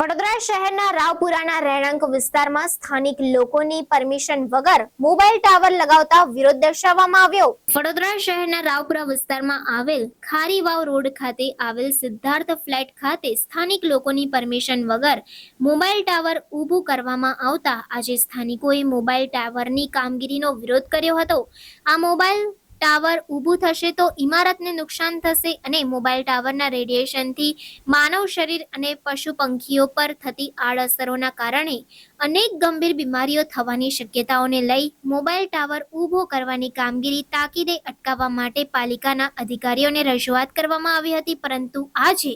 વડોદરા શહેરના રાવપુરાના રહેણાંક વિસ્તારમાં સ્થાનિક લોકોની પરમિશન વગર મોબાઈલ ટાવર લગાવતા વિરોધ દર્શાવવામાં આવ્યો. વડોદરા શહેરના રાવપુરા વિસ્તારમાં આવેલ ખારીવાવ રોડ ખાતે આવેલ સિદ્ધાર્થ ફ્લેટ ખાતે સ્થાનિક લોકોની પરમિશન વગર મોબાઈલ ટાવર ઊભું કરવામાં આવતા આજે સ્થાનિકોએ મોબાઈલ ટાવરની કામગીરીનો વિરોધ કર્યો હતો. આ મોબાઈલ ટાવર ઊભું થશે તો ઇમારતને નુકસાન થશે અને મોબાઈલ ટાવરના રેડિયેશનથી માનવ શરીર અને પશુ પંખીઓ પર થતી આડઅસરોના કારણે અનેક ગંભીર બીમારીઓ થવાની શક્યતાઓને લઈ મોબાઈલ ટાવર ઊભો કરવાની કામગીરી તાકીદે અટકાવવા માટે પાલિકાના અધિકારીઓને રજૂઆત કરવામાં આવી હતી. પરંતુ આજે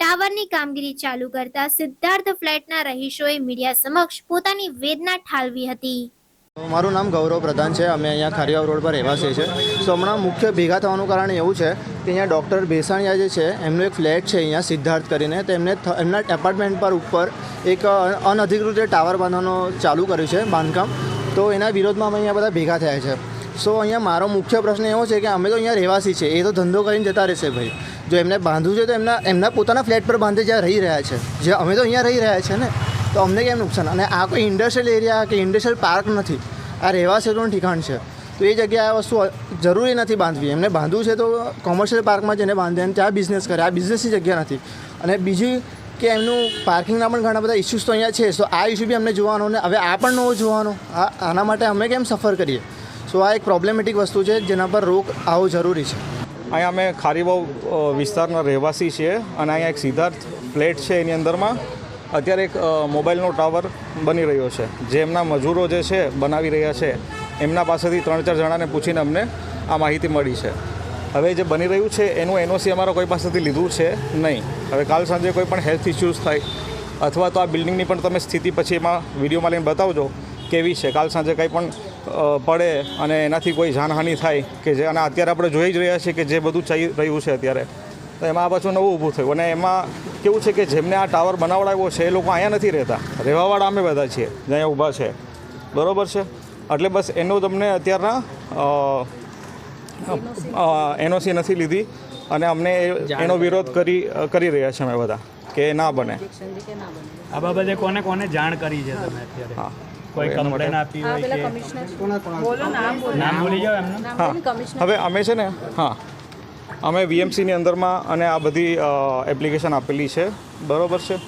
ટાવરની કામગીરી ચાલુ કરતા સિદ્ધાર્થ ફ્લેટના રહીશોએ મીડિયા સમક્ષ પોતાની વેદના ઠાલવી હતી. મારું નામ ગૌરવ પ્રધાન છે. અમે અહીંયા ખારીવાવ રોડ પર રહેવાસી છે સો હમણાં મુખ્ય ભેગા થવાનું કારણ એવું છે કે અહીંયા ડૉક્ટર ભેસાણિયા જે છે, એમનું એક ફ્લેટ છે અહીંયા સિદ્ધાર્થ કરીને. તો એમને એમના એપાર્ટમેન્ટ પર ઉપર એક અનઅધિકૃત ટાવર બાંધવાનું ચાલુ કર્યું છે, બાંધકામ. તો એના વિરોધમાં અમે અહીંયા બધા ભેગા થયા છે. સો અહીંયા મારો મુખ્ય પ્રશ્ન એવો છે કે અમે તો અહીંયા રહેવાસી છે એ તો ધંધો કરીને જતા રહેશે ભાઈ. જો એમને બાંધવું છે તો એમના એમના પોતાના ફ્લેટ પર બાંધે જ્યાં રહી રહ્યા છે. જે અમે તો અહીંયા રહી રહ્યા છે ને? તો અમને કેમ નુકસાન? અને આ કોઈ ઇન્ડસ્ટ્રીયલ એરિયા કે ઇન્ડસ્ટ્રીયલ પાર્ક નથી. આ રહેવાસીઓનું ઠીકાણ છે. તો એ જગ્યાએ આ વસ્તુ જરૂરી નથી બાંધવી. એમને બાંધવું છે તો કોમર્શિયલ પાર્કમાં જઈને બાંધે અને ત્યાં બિઝનેસ કરે. આ બિઝનેસની જગ્યા નથી. અને બીજી કે એમનું પાર્કિંગના પણ ઘણા બધા ઇસ્યુઝ તો અહીંયા છે. સો આ ઇસ્યુ બી અમને જોવાનો ને હવે આ પણ નવો જોવાનો. આ, આના માટે અમે કેમ સફર કરીએ? સો આ એક પ્રોબ્લેમેટિક વસ્તુ છે જેના પર રોક આવો જરૂરી છે. અહીંયા અમે ખારીબાવ વિસ્તારના રહેવાસી છીએ. અને અહીંયા એક સિદ્ધાર્થ ફ્લેટ છે એની અંદરમાં. અત્યારે એક મોબાઈલનો ટાવર બની રહ્યો છે. જે એમના મજૂરો જે છે, બનાવી રહ્યા છે, એમના પાસેથી ત્રણ ચાર જણાને પૂછીને અમને આ માહિતી મળી છે. હવે જે બની રહ્યું છે, એનું એનઓસી અમારા કોઈ પાસેથી લીધું છે નહીં. હવે કાલ સાંજે કોઈ પણ હેલ્થ ઇસ્યુઝ થાય, અથવા તો આ બિલ્ડિંગની પણ તમે સ્થિતિ પછી એમાં વિડીયોમાં લઈને બતાવજો, કેવી છે. કાલ સાંજે કંઈ પણ પડે અને એનાથી કોઈ જાનહાનિ થાય કે જે, અને અત્યારે આપણે જોઈ જ રહ્યા છીએ કે જે બધું ચાલી રહ્યું છે અત્યારે. તો એમાં આ પાછું નવું ઊભું થયું અને એમાં કેવું છે કે જેમને આ ટાવર બનાવડાવ્યો છે એ લોકો અહીંયા નથી રહેતા. રહેવાવાળા અમે બધા છીએ જ્યાં ઊભા છે. બરાબર છે? એટલે બસ એનું તમને અત્યારના એનઓસી નથી લીધી અને અમને એનો વિરોધ કરી કરી રહ્યા છે અમે બધા કે ના બને. આ બાબતે કોને કોને જાણ કરી છે તમે અત્યારે? હા. કોઈ આપી હોય કે નામ બોલી. જાઓ એમનું. હા. હવે અમે છે ને હા. અમે વીએમસીની અંદરમાં અને આ બધી એપ્લિકેશન આપેલી છે. બરોબર છે?